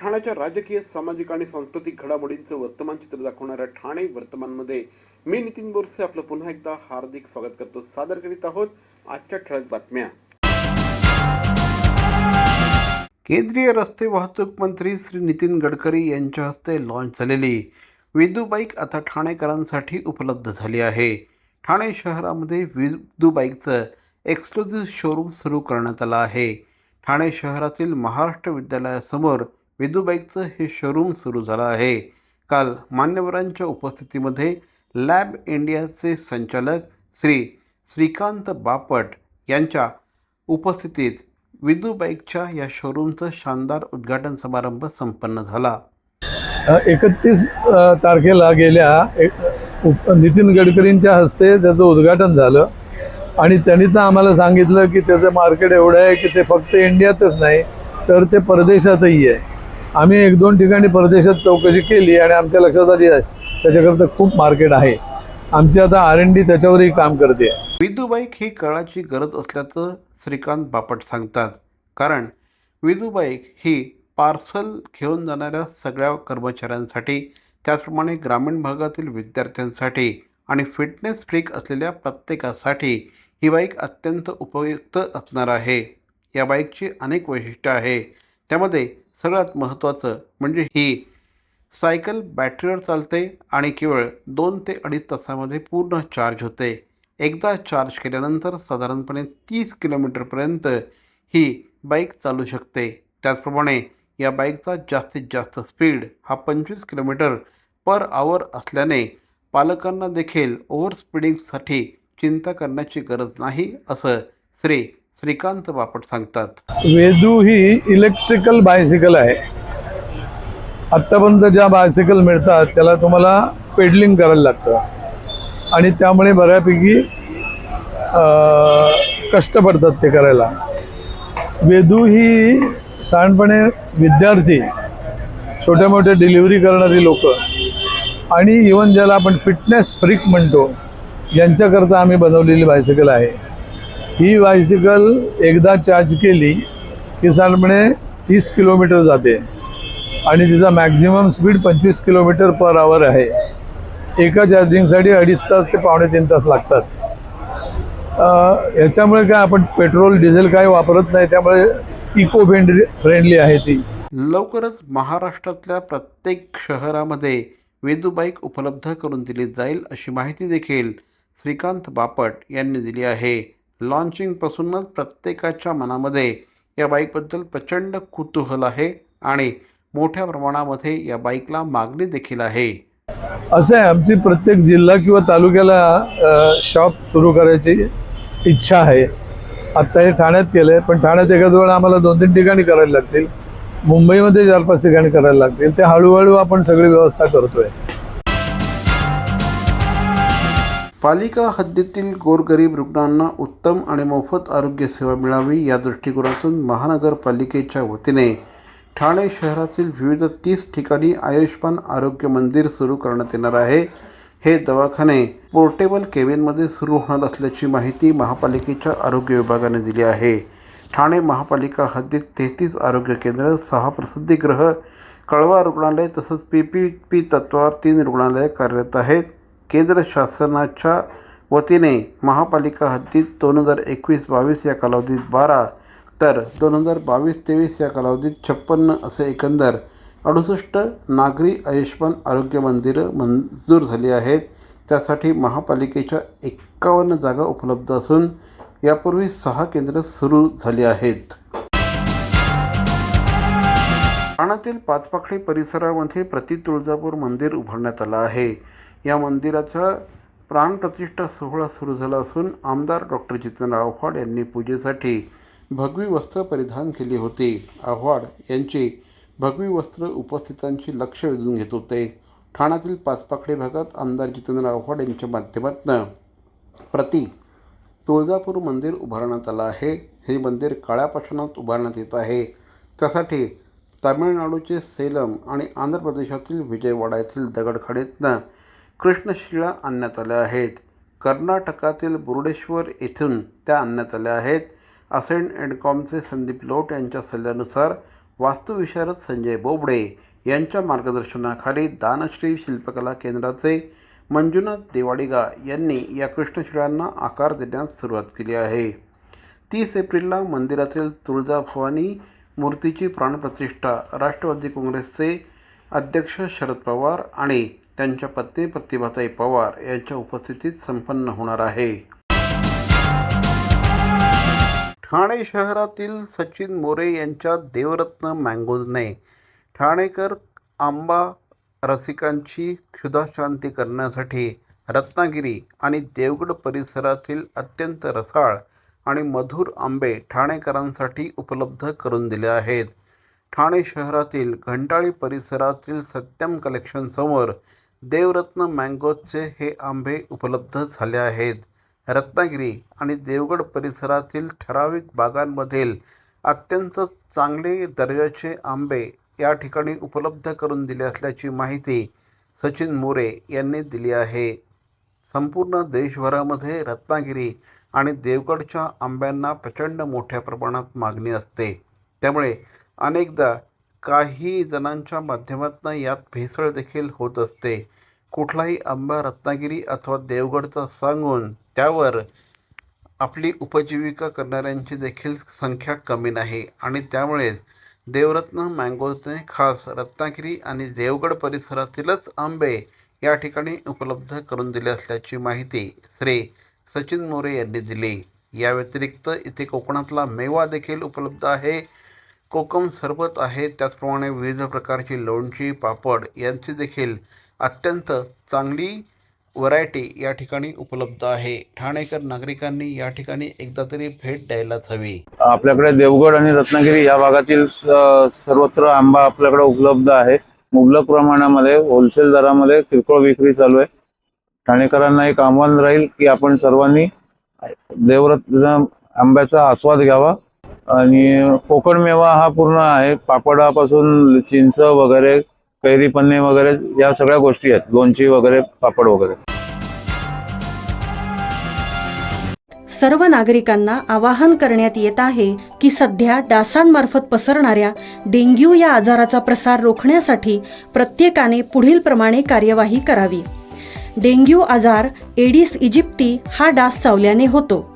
ठाण्याच्या राजकीय सामाजिक आणि सांस्कृतिक घडामोडींचं वर्तमान चित्र दाखवणाऱ्या ठाणे वर्तमानमध्ये मी नितीन बोरसे आपलं पुन्हा एकदा हार्दिक स्वागत करतो. सादर करीत आहोत आजच्या ठळक बातम्या. केंद्रीय रस्ते वाहतूक मंत्री श्री नितीन गडकरी यांच्या हस्ते लॉन्च झालेली विदू बाईक आता ठाणेकरांसाठी उपलब्ध झाली आहे. ठाणे शहरामध्ये विदू बाईकचं एक्सक्लुझिव्ह शोरूम सुरू करण्यात आलं आहे. ठाणे शहरातील महाराष्ट्र विद्यालयासमोर विदू बाईकचं हे शोरूम सुरू झालं आहे. काल मान्यवरांच्या उपस्थितीमध्ये लॅब इंडियाचे संचालक श्री श्रीकांत बापट यांच्या उपस्थितीत विदू बाईकच्या या शोरूमचं शानदार उद्घाटन समारंभ संपन्न झाला. एकतीस तारखेला गेल्या एक- नितीन गडकरींच्या हस्ते त्याचं उद्घाटन झालं. आणि त्यांनी तर आम्हाला सांगितलं की त्याचं मार्केट एवढं आहे की ते फक्त इंडियातच नाही तर ते परदेशातही आहे. आम्ही एक दोन ठिकाणी परदेशात चौकशी केली आणि आमच्या लक्षात आली आहे. त्याच्याकरता खूप मार्केट आहे. आमची आता आर एन डी त्याच्यावरही काम करते. विदुबाईक ही काळाची गरज असल्याचं श्रीकांत बापट सांगतात. कारण विदुबाईक ही पार्सल घेऊन जाणाऱ्या सगळ्या कर्मचाऱ्यांसाठी त्याचप्रमाणे ग्रामीण भागातील विद्यार्थ्यांसाठी आणि फिटनेस फ्रीक असलेल्या प्रत्येकासाठी ही बाईक अत्यंत उपयुक्त असणार आहे. या बाईकची अनेक वैशिष्ट्य आहे. त्यामध्ये सगळ्यात महत्त्वाचं म्हणजे ही. सायकल बॅटरीवर चालते आणि केवळ दोन ते अडीच तासामध्ये पूर्ण चार्ज होते. एकदा चार्ज केल्यानंतर साधारणपणे तीस किलोमीटरपर्यंत ही बाईक चालू शकते. त्याचप्रमाणे या बाईकचा जास्तीत जास्त स्पीड हा पंचवीस किलोमीटर पर आवर असल्याने पालकांना देखील ओव्हर स्पीडिंगसाठी चिंता करण्याची गरज नाही असं श्री श्रीकांत बापट सांगतात. वेदू ही इलेक्ट्रिकल बायसिकल आहे. आत्तापर्यंत ज्या बायसिकल मिळतात त्याला तुम्हाला पेडलिंग करायला लागतं. आणि त्यामुळे बऱ्यापैकी कष्ट पडतात ते करायला. वेदू ही साधारणपणे विद्यार्थी छोट्या मोठ्या डिलिव्हरी करणारी लोक. आणि इवन ज्याला आपण फिटनेस फ्रीक म्हणतो यांच्याकरता आम्ही बनवलेली बायसिकल आहे. ही बायसिकल एकदा चार्ज केली की साधारणपणे तीस किलोमीटर जाते. आणि तिचा मॅक्झिमम स्पीड पंचवीस किलोमीटर पर आवर आहे. एका चार्जिंगसाठी अडीच तास ते पावणे तीन तास लागतात. ह्याच्यामुळे याच्यामुळे काय आपण पेट्रोल डिझेल काय वापरत नाही त्यामुळे इको फ्रेंडली फ्रेंडली आहे ती. लवकरच महाराष्ट्रातल्या प्रत्येक शहरामध्ये वेदू बाईक उपलब्ध करून दिली जाईल अशी माहिती देखील श्रीकांत बापट यांनी दिली आहे. लॉन्चिंगपासूनच प्रत्येकाच्या मनामध्ये या बाईकबद्दल प्रचंड कुतूहल आहे आणि मोठ्या प्रमाणामध्ये या बाईकला मागणी देखील आहे. असं आहे आमची प्रत्येक जिल्हा किंवा तालुक्याला शॉप सुरू करायची इच्छा आहे. आत्ता हे ठाण्यात केलं आहे पण ठाण्यात एखाद वेळा आम्हाला दोन तीन ठिकाणी करायला लागतील. मुंबईमध्ये चार पाच ठिकाणी करायला लागतील. ते हळूहळू आपण सगळी व्यवस्था करतोय. पालिका हद्दीतील गोरगरीब रुग्णांना उत्तम आणि मोफत आरोग्यसेवा मिळावी या दृष्टिकोनातून महानगरपालिकेच्या वतीने ठाणे शहरातील विविध तीस ठिकाणी आयुष्मान आरोग्य मंदिर सुरू करण्यात येणार आहे. हे दवाखाने पोर्टेबल केबिनमध्ये सुरू होणार असल्याची माहिती महापालिकेच्या आरोग्य विभागाने दिली आहे. ठाणे महापालिका हद्दीत तेहतीस आरोग्य केंद्र सहा प्रसिद्धीगृह कळवा रुग्णालय तसंच पी पी पी तत्वावर तीन रुग्णालये कार्यरत आहेत. केंद्र शासनाच्या वतीने महापालिका हद्दीत दोन हजार एकवीस बावीस या कालावधीत बारा तर दोन हजार बावीस तेवीस या कालावधीत छप्पन्न असे एकंदर अडुसष्ट नागरी आयुष्मान आरोग्य मंदिरं मंजूर झाली आहेत. त्यासाठी महापालिकेच्या एक्कावन्न जागा उपलब्ध असून यापूर्वी सहा केंद्र सुरू झाली आहेत. ठाण्यातील पाचपाखडी परिसरामध्ये प्रति तुळजापूर मंदिर उभारण्यात आलं आहे. या मंदिराचा प्राणप्रतिष्ठा सोहळा सुरू झाला असून आमदार डॉक्टर जितेंद्र आव्हाड यांनी पूजेसाठी भगवी वस्त्र परिधान केली होती. आव्हाड यांची भगवी वस्त्र उपस्थितांची लक्ष वेधून घेत होते. ठाण्यातील पाचपाखडी भागात आमदार जितेंद्र आव्हाड यांच्या माध्यमातून प्रति तुळजापूर मंदिर उभारण्यात आलं आहे. हे मंदिर काळ्या पाषाणात उभारण्यात येत आहे. त्यासाठी तामिळनाडूचे सेलम आणि आंध्र प्रदेशातील विजयवाडा येथील दगडखाडीतनं कृष्णशिळा आणण्यात आल्या आहेत. कर्नाटकातील बुर्डेश्वर येथून त्या आणण्यात आल्या आहेत. असेंट अँड कॉमचे संदीप लोट यांच्या सल्ल्यानुसार वास्तुविशारद संजय बोबडे यांच्या मार्गदर्शनाखाली दानश्री शिल्पकला केंद्राचे मंजुनाथ देवाडिगा यांनी या कृष्णशिळांना आकार देण्यास सुरुवात केली आहे. तीस एप्रिलला मंदिरातील तुळजाभवानी मूर्तीची प्राणप्रतिष्ठा राष्ट्रवादी काँग्रेसचे अध्यक्ष शरद पवार आणि त्यांच्या पत्नी प्रतिभाताई पवार यांच्या उपस्थितीत संपन्न होणार आहे. ठाणे शहरातील सचिन मोरे यांच्या देवरत्न मँगोजने ठाणेकर आंबा रसिकांची क्षुधाशांती करण्यासाठी रत्नागिरी आणि देवगड परिसरातील अत्यंत रसाळ आणि मधुर आंबे ठाणेकरांसाठी उपलब्ध करून दिले आहेत. ठाणे शहरातील घंटाळी परिसरातील सत्यम कलेक्शनसमोर देवरत्न मँगोजचे हे आंबे उपलब्ध झाले आहेत. रत्नागिरी आणि देवगड परिसरातील ठराविक बागांमधील अत्यंत चांगले दर्जाचे आंबे या ठिकाणी उपलब्ध करून दिले असल्याची माहिती सचिन मोरे यांनी दिली आहे. संपूर्ण देशभरामध्ये रत्नागिरी आणि देवगडच्या आंब्यांना प्रचंड मोठ्या प्रमाणात मागणी असते. त्यामुळे अनेकदा काही जणांच्या माध्यमातून यात भेसळ देखील होत असते. कुठलाही आंबा रत्नागिरी अथवा देवगडचा सांगून त्यावर आपली उपजीविका करणाऱ्यांची देखील संख्या कमी नाही आणि त्यामुळेच देवरत्न मँगोजने खास रत्नागिरी आणि देवगड परिसरातीलच आंबे या ठिकाणी उपलब्ध करून दिले असल्याची माहिती श्री सचिन मोरे यांनी दिली. या व्यतिरिक्त इथे कोकणातला मेवा देखील उपलब्ध आहे. कोकम सरबत आहे त्याचप्रमाणे विविध प्रकारची लोणची पापड यांची देखील अत्यंत चांगली व्हरायटी या ठिकाणी उपलब्ध आहे. ठाणेकर नागरिकांनी या ठिकाणी एकदा तरी भेट द्यायलाच हवी. आपल्याकडे देवगड आणि रत्नागिरी या भागातील सर्वत्र आंबा आपल्याकडे उपलब्ध आहे. मुबलक प्रमाणामध्ये होलसेल दरामध्ये किरकोळ विक्री चालू आहे. ठाणेकरांना एक आव्हान राहील की आपण सर्वांनी देवरत्न आंब्याचा आस्वाद घ्यावा. आणि कोकण मेवा हा पूर्ण आहे. पापडापासून चिंच वगैरे कैरी पन्ने वगैरे या सगळ्या गोष्टी आहेत. लोणची वगैरे पापड वगैरे. सर्व नागरिकांना आवाहन करण्यात येत आहे की सध्या डासांमार्फत पसरणाऱ्या डेंग्यू या आजाराचा प्रसार रोखण्यासाठी प्रत्येकाने पुढील प्रमाणे कार्यवाही करावी. डेंग्यू आजार एडिस इजिप्ती हा डास चावल्याने होतो.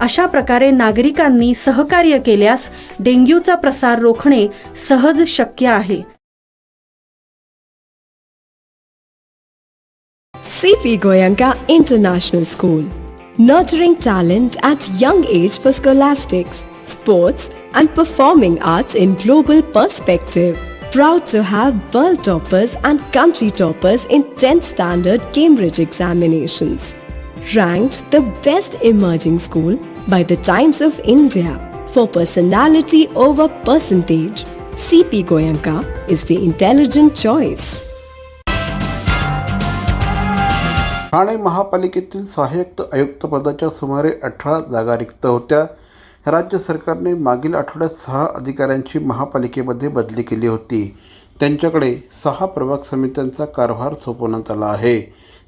अशा प्रकारे नागरिकांनी सहकार्य केल्यास डेंग्यूचा प्रसार रोखणे सहज शक्य आहे. CP Goenka international school nurturing talent at young age for scholastics sports and performing arts in global perspective proud to have world toppers and country toppers in tenth standard Cambridge examinations ranked the best emerging school by the Times of India for personality over percentage. CP Goyanka is the intelligent choice. Thane महापालिकेतील सहाय्यक आयुक्त पदाच्या सुमारे अठरा जागा रिक्त होत्या राज्य सरकारने मागील आठवड्यात सहा अधिकाऱ्यांची महापालिकेमध्ये बदली केली होती त्यांच्याकडे सहा प्रभाग समित्यांचा कारभार सोपवण्यात आला आहे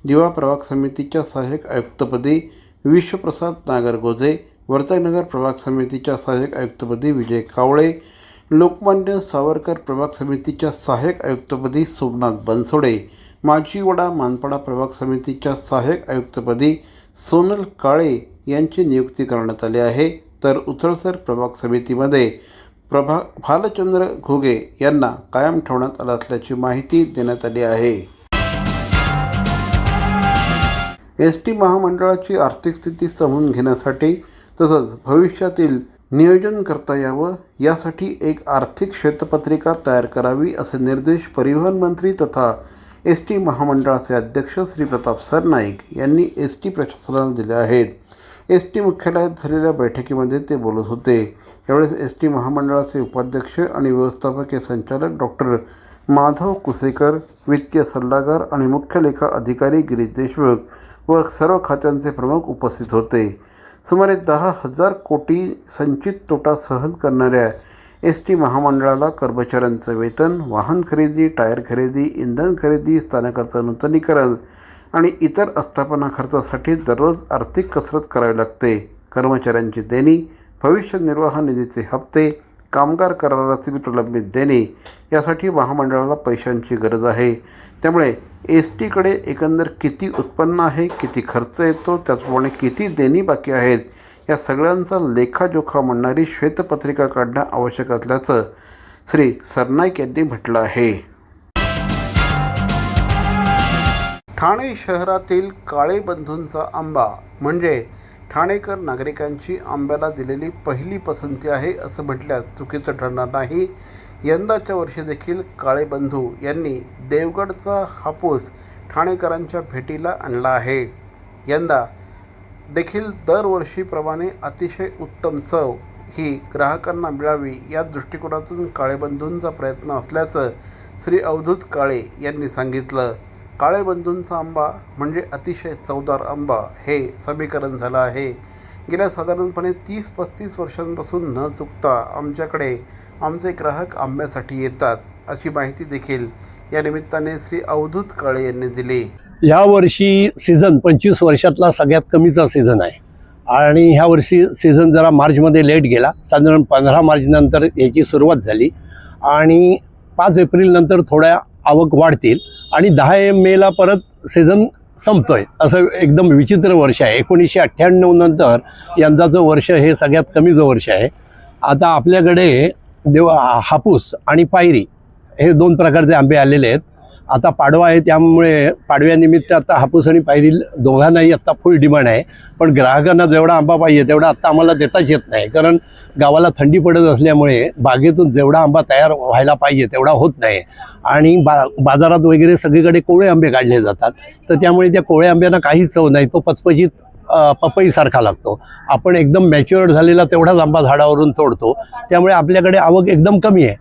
दिवा प्रभाग समितीच्या सहाय्यक आयुक्तपदी विश्वप्रसाद नागरगोजे वर्तकनगर प्रभाग समितीच्या सहाय्यक आयुक्तपदी विजय कावळे लोकमान्य सावरकर प्रभाग समितीच्या सहाय्यक आयुक्तपदी सोमनाथ बनसोडे माजीवडा मानपाडा प्रभाग समितीच्या सहाय्यक आयुक्तपदी सोनल काळे यांची नियुक्ती करण्यात आली आहे. तर उथळसर प्रभाग समितीमध्ये प्रभा भालचंद्र घुगे यांना कायम ठेवण्यात आलं असल्याची माहिती देण्यात आली आहे. एस टी महामंडळाची आर्थिक स्थिती समजून घेण्यासाठी तसंच भविष्यातील नियोजन करता यावं यासाठी एक आर्थिक श्वेतपत्रिका तयार करावी असे निर्देश परिवहन मंत्री तथा एस टी महामंडळाचे अध्यक्ष श्री प्रताप सरनाईक यांनी एस टी प्रशासनाला दिले आहेत. एस टी मुख्यालयात झालेल्या बैठकीमध्ये ते बोलत होते. यावेळेस एस टी महामंडळाचे उपाध्यक्ष आणि व्यवस्थापकीय संचालक डॉक्टर माधव कुसेकर वित्तीय सल्लागार आणि मुख्य लेखा अधिकारी गिरीश देशमुख व सर्व खात्यांचे प्रमुख उपस्थित होते. सुमारे दहा हजार कोटी संचित तोटा सहन करणाऱ्या एस टी महामंडळाला कर्मचाऱ्यांचं वेतन वाहन खरेदी टायर खरेदी इंधन खरेदी स्थानकाचं नूतनीकरण आणि इतर आस्थापना खर्चासाठी दररोज आर्थिक कसरत करावी लागते. कर्मचाऱ्यांची देणी भविष्य निर्वाह निधीचे हप्ते कामगार करारातील प्रलंबित देणे यासाठी महामंडळाला पैशांची गरज आहे. त्यामुळे एस टीकडे एकंदर किती उत्पन्न आहे किती खर्च येतो त्याचप्रमाणे किती देणी बाकी आहेत या सगळ्यांचा लेखाजोखा म्हणणारी श्वेतपत्रिका काढणं आवश्यक असल्याचं श्री सरनाईक यांनी म्हटलं आहे. ठाणे शहरातील काळे बंधूंचा आंबा म्हणजे ठाणेकर नागरिकांची आंब्याला दिलेली पहिली पसंती आहे असं म्हटल्यास चुकीचं ठरणार नाही. यंदाच्या वर्षी देखील काळेबंधू यांनी देवगडचा हापूस ठाणेकरांच्या भेटीला आणला आहे. यंदा देखील दरवर्षीप्रमाणे अतिशय उत्तम चव ही ग्राहकांना मिळावी या दृष्टिकोनातून काळेबंधूंचा प्रयत्न असल्याचं श्री अवधूत काळे यांनी सांगितलं. काळेबंधूंचा आंबा म्हणजे अतिशय चवदार आंबा हे समीकरण झालं आहे. गेल्या साधारणपणे तीस पस्तीस वर्षांपासून न चुकता आमच्याकडे आमचे ग्राहक आंब्यासाठी येतात अशी माहिती देखील या निमित्ताने श्री अवधूत काळे यांनी दिली. ह्या वर्षी सीझन पंचवीस वर्षातला सगळ्यात कमीचा सीझन आहे. आणि ह्या वर्षी सीझन जरा मार्चमध्ये लेट गेला. साधारण पंधरा मार्चनंतर याची सुरुवात झाली. आणि पाच एप्रिलनंतर थोड्या आवक वाढतील. आणि दहा एम मेला परत सीझन संपतोय. असं एकदम विचित्र वर्ष आहे. एकोणीसशे अठ्ठ्याण्णव नंतर यंदाचं वर्ष हे सगळ्यात कमीचं वर्ष आहे. आता आपल्याकडे देव हापूस आणि पायरी हे दोन प्रकारचे आंबे आलेले आहेत. आता पाडवा आहे त्यामुळे पाडव्यानिमित्त आता हापूस आणि पायरी दोघांनाही आत्ता फुल डिमांड आहे. पण ग्राहकांना जेवढा आंबा पाहिजे तेवढा आत्ता आम्हाला देताच येत नाही. कारण गावाला थंडी पडत असल्यामुळे बागेतून जेवढा आंबा तयार व्हायला पाहिजे तेवढा होत नाही. आणि बा बाजारात वगैरे सगळीकडे कोवळे आंबे काढले जातात. तर त्यामुळे त्या कोळे आंब्यांना काहीच चव नाही. तो पचपचीत पपईसारखा लागतो. आपण एकदम मॅच्युअर्ड झालेला तेवढाच आंबा झाडावरून तोडतो. त्यामुळे आपल्याकडे आवक एकदम कमी आहे.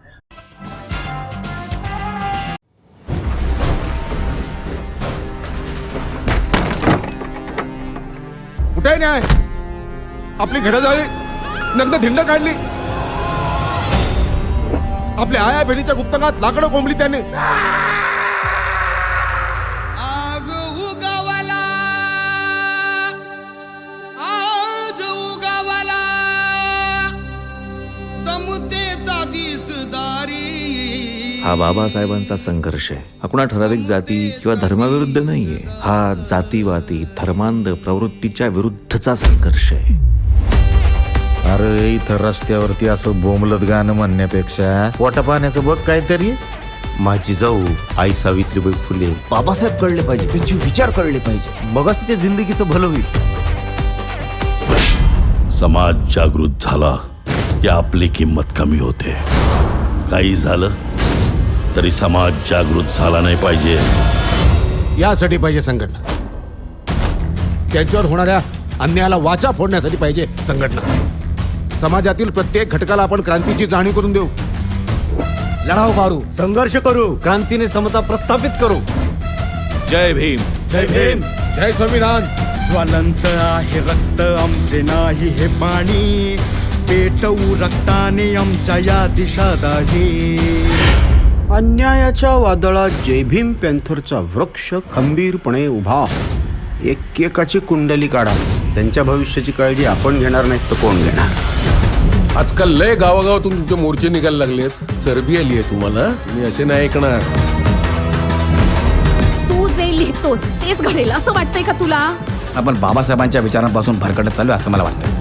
कुठे नाही आपली घरं झाली. नग्न धिंड काढली. आपल्या आया बहिणीच्या गुप्तकात लाकडं कोंबली त्याने. आज उगवला आज उगवला समुद्रेचा दिसदारी. हा बाबासाहेबांचा संघर्ष आहे. हा कुणा ठराविक जाती किंवा धर्माविरुद्ध नाहीये. हा जातीवादी धर्मांध प्रवृत्तीच्या विरुद्धचा संघर्ष आहे. अरे इथं रस्त्यावरती असं बोंबलत गाणं म्हणण्यापेक्षा. पोटा पाण्याचं बघ काहीतरी. माझी जाऊ आई सावित्रीबाई फुले. बाबासाहेब कळले पाहिजे त्यांचे विचार कळले पाहिजे. मगच तिच्या जिंदगीचं भलं होईल. समाज जागृत झाला की आपली किंमत कमी होते. काही झालं तरी समाज जागृत झाला नाही पाहिजे. यासाठी पाहिजे संघटना. त्यांच्यावर होणाऱ्या अन्यायाला वाचा फोडण्यासाठी पाहिजे संघटना. समाजातील प्रत्येक घटकाला आपण क्रांतीची जाणीव करून देऊ. लढाव मारू. संघर्ष करू. क्रांतीने समता प्रस्थापित करू. जय भीम. जय भीम. जय संविधान. ज्वलंत आहे रक्त आमचे नाही हे पाणी. पेटवू रक्ताने आमच्या या दिशा दाही अन्यायाच्या वादळात जय भीम पॅन्थरचा वृक्ष खंबीरपणे उभा. एकेकाची कुंडली काढा. त्यांच्या भविष्याची काळजी आपण घेणार नाहीत तर कोण घेणार? आजकाल लय गावागावातून तुमचे मोर्चे निघायला लागलेत चरबी आली आहे तुम्हाला. तुम्ही असे नाही ऐकणार. तू जे लिहितोस तेच घडेल. असं वाटतंय का तुला? आपण बाबासाहेबांच्या विचारांपासून भरकटत चालू असं मला वाटतं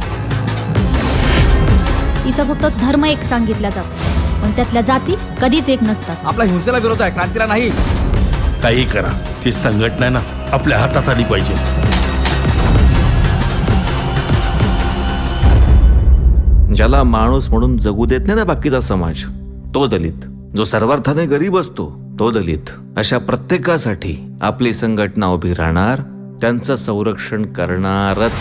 इथं फक्त धर्म एक सांगितला जातो. पण त्यातल्या जाती कधीच एक नसतात. आपला हिंसेला विरोध आहे क्रांतीला नाही. काही करा. ती संघटना आहे ना आपल्या हातात आली पाहिजे. ज्याला माणूस म्हणून जगू देत नाही ना बाकीचा समाज तो दलित. जो सर्वार्थाने गरीब असतो तो दलित. अशा प्रत्येकासाठी आपली संघटना उभी राहणार त्यांचं संरक्षण करणारच.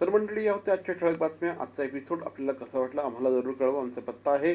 तर मंडळी या होत्या आजच्या ठळक बातम्या. आजचा एपिसोड आपल्याला कसा वाटला आम्हाला जरूर कळवा. आमचा पत्ता आहे